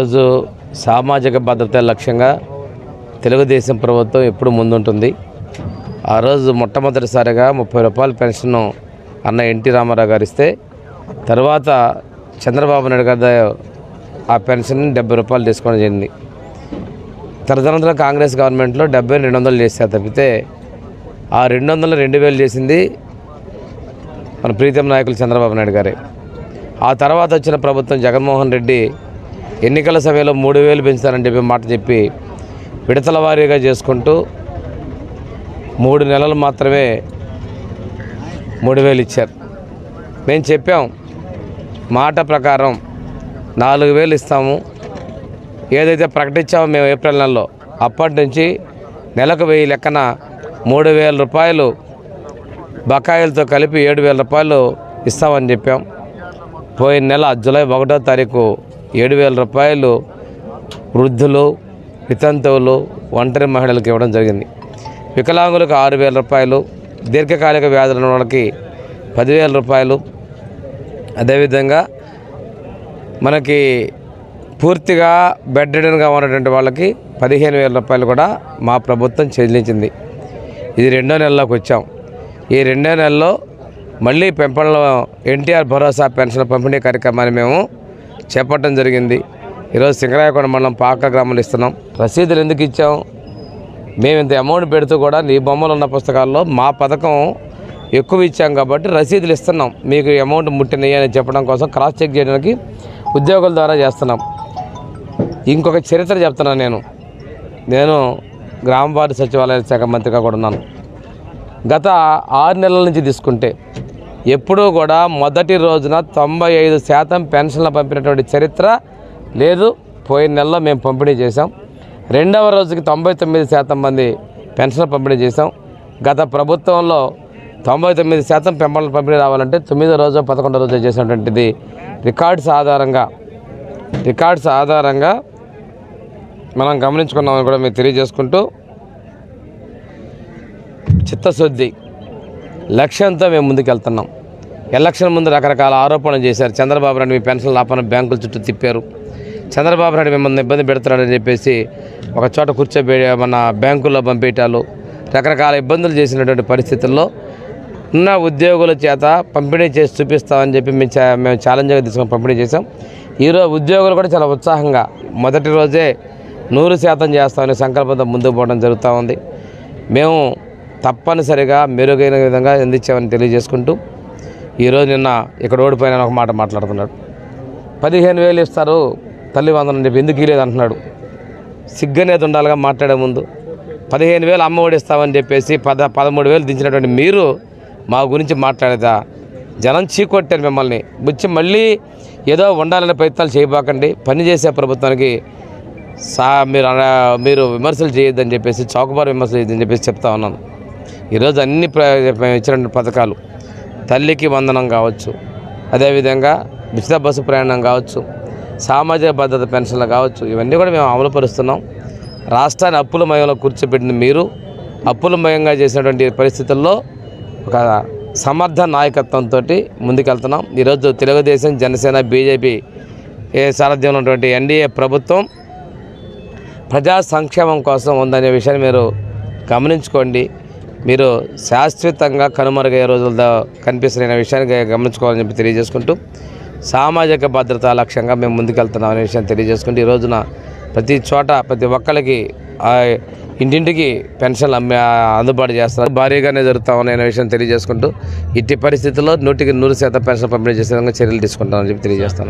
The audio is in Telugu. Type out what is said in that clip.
ఈరోజు సామాజిక భద్రత లక్ష్యంగా తెలుగుదేశం ప్రభుత్వం ఎప్పుడు ముందుంటుంది. ఆ రోజు మొట్టమొదటిసారిగా ముప్పై రూపాయల పెన్షన్ అన్న ఎన్టీ రామారావు గారు ఇస్తే తర్వాత చంద్రబాబు నాయుడు గారి ఆ పెన్షన్ డెబ్బై రూపాయలు తీసుకోవడం జరిగింది. తదనంతరం కాంగ్రెస్ గవర్నమెంట్లో డెబ్బై రెండు వందలు చేశారు తప్పితే ఆ రెండు వందలు రెండు వేలు చేసింది మన ప్రీతం నాయకులు చంద్రబాబు నాయుడు గారే. ఆ తర్వాత వచ్చిన ప్రభుత్వం జగన్మోహన్ రెడ్డి ఎన్నికల సమయంలో మూడు వేలు పెంచుతారని చెప్పి మాట చెప్పి విడతల వారీగా చేసుకుంటూ మూడు నెలలు మాత్రమే మూడు వేలు ఇచ్చారు. మేము చెప్పాం మాట ప్రకారం నాలుగు వేలు ఇస్తాము. ఏదైతే ప్రకటించామో మేము ఏప్రిల్ నెలలో అప్పటి నుంచి నెలకు వెయ్యి లెక్కన మూడు వేల రూపాయలు బకాయిలతో కలిపి ఏడు వేల రూపాయలు ఇస్తామని చెప్పాం. పోయిన నెల జూలై ఒకటో తారీఖు ఏడు వేల రూపాయలు వృద్ధులు వితంతువులు ఒంటరి మహిళలకు ఇవ్వడం జరిగింది. వికలాంగులకు ఆరు వేల రూపాయలు దీర్ఘకాలిక వ్యాధులు ఉన్న వాళ్ళకి పదివేల రూపాయలు. అదేవిధంగా మనకి పూర్తిగా బెడ్డెడన్గా ఉన్నటువంటి వాళ్ళకి పదిహేను వేల రూపాయలు కూడా మా ప్రభుత్వం చెల్లించింది. ఇది రెండో నెలలోకి వచ్చాం. ఈ రెండో నెలలో మళ్ళీ పెంపణలో ఎన్టీఆర్ భరోసా పెన్షన్ పంపిణీ కార్యక్రమాన్ని మేము చేపట్టడం జరిగింది. ఈరోజు సింగరాయకొండ మండలం పాక గ్రామంలో ఇస్తున్నాం. రసీదులు ఎందుకు ఇచ్చాం? మేము ఇంత అమౌంట్ పెడుతూ కూడా నీ బొమ్మలు ఉన్న పుస్తకాల్లో మా పథకం ఎక్కువ ఇచ్చాం కాబట్టి రసీదులు ఇస్తున్నాం. మీకు అమౌంట్ ముట్టినాయి అని చెప్పడం కోసం క్రాస్ చెక్ చేయడానికి ఉద్యోగుల ద్వారా చేస్తున్నాం. ఇంకొక చరిత్ర చెప్తున్నాను నేను. నేను గ్రామవారి సచివాలయ శాఖ మంత్రిగా కూడా ఉన్నాను. గత ఆరు నెలల నుంచి తీసుకుంటే ఎప్పుడూ కూడా మొదటి రోజున తొంభై ఐదు శాతం పెన్షన్లు పంపినటువంటి చరిత్ర లేదు. పోయిన నెలలో మేము పంపిణీ చేసాం రెండవ రోజుకి తొంభై తొమ్మిది శాతం మంది పెన్షన్లు పంపిణీ చేసాం గత ప్రభుత్వంలో తొంభై తొమ్మిది శాతం పెంపలు పంపిణీ రావాలంటే తొమ్మిదో రోజు పదకొండో రోజు చేసినటువంటిది రికార్డ్స్ ఆధారంగా రికార్డ్స్ ఆధారంగా మనం గమనించుకున్నామని కూడా మీరు తెలియజేసుకుంటూ చిత్తశుద్ధి లక్ష్యంతో మేము ముందుకెళ్తున్నాం. ఎలక్షన్ ముందు రకరకాల ఆరోపణలు చేశారు. చంద్రబాబు నాయుడు మీ పెన్షన్ లాపన బ్యాంకుల చుట్టూ తిప్పారు. చంద్రబాబు నాయుడు మిమ్మల్ని ఇబ్బంది పెడుతున్నాడని చెప్పేసి ఒక చోట కూర్చోబె మన బ్యాంకుల్లో పంపేటాలు. రకరకాల ఇబ్బందులు చేసినటువంటి పరిస్థితుల్లో ఉన్న ఉద్యోగుల చేత పంపిణీ చేసి చూపిస్తామని చెప్పి మేము చా మేము ఛాలెంజ్గా తీసుకొని పంపిణీ చేసాం ఈరోజు ఉద్యోగులు కూడా చాలా ఉత్సాహంగా మొదటి రోజే నూరు శాతం చేస్తామని సంకల్పంతో ముందుకు పోవడం జరుగుతూ ఉంది. మేము తప్పనిసరిగా మెరుగైన విధంగా అందించామని తెలియజేసుకుంటూ ఈరోజు నిన్న ఇక్కడ ఓడిపోయిన ఒక మాట మాట్లాడుతున్నాడు. పదిహేను వేలు ఇస్తారు తల్లి వందనం చెప్పి ఎందుకు ఇలేదు అంటున్నాడు. సిగ్గనేది ఉండాలిగా మాట్లాడే ముందు. పదిహేను వేలు అమ్మ ఓడిస్తామని చెప్పేసి పద పదమూడు వేలు దించినటువంటి మీరు మా గురించి మాట్లాడేదా? జనం చీకొట్టారు మిమ్మల్ని. వచ్చి మళ్ళీ ఏదో ఉండాలనే ప్రయత్నాలు చేయబాకండి. పనిచేసే ప్రభుత్వానికి సా మీరు మీరు విమర్శలు చేయొద్దని చెప్పేసి చౌకబారు విమర్శలు చేయొద్దని చెప్పేసి చెప్తా ఉన్నాను. ఈరోజు అన్ని ప్ర ఇచ్చినటువంటి పథకాలు తల్లికి వందనం కావచ్చు. అదేవిధంగా ఉచిత బస్సు ప్రయాణం కావచ్చు. సామాజిక భద్రత పెన్షన్లు కావచ్చు. ఇవన్నీ కూడా మేము అమలుపరుస్తున్నాం రాష్ట్రాన్ని అప్పుల మయంలో కూర్చోబెట్టిన మీరు. అప్పుల మయంగా చేసినటువంటి పరిస్థితుల్లో ఒక సమర్థ నాయకత్వంతో ముందుకెళ్తున్నాం. ఈరోజు తెలుగుదేశం జనసేన బీజేపీ ఏ సారథ్యంలో ఉన్నటువంటి ఎన్డీఏ ప్రభుత్వం ప్రజా సంక్షేమం కోసం ఉందనే విషయాన్ని మీరు గమనించుకోండి. మీరు శాశ్వతంగా కనుమరుగయ్యే రోజులతో కనిపిస్తున్న విషయాన్ని గమనించుకోవాలని చెప్పి తెలియజేసుకుంటూ సామాజిక భద్రత లక్ష్యంగా మేము ముందుకెళ్తున్నాం అనే విషయాన్ని తెలియజేసుకుంటూ ఈ రోజున ప్రతి చోట ప్రతి ఒక్కరికి ఇంటింటికి పెన్షన్లు అమ్మే అందుబాటు చేస్తారు భారీగానే జరుగుతా అనే విషయం తెలియజేసుకుంటూ ఇట్టి పరిస్థితుల్లో నూటికి నూరు శాతం పెన్షన్ పంపిణీ చేసే విధంగా చర్యలు తీసుకుంటామని చెప్పి తెలియజేస్తాను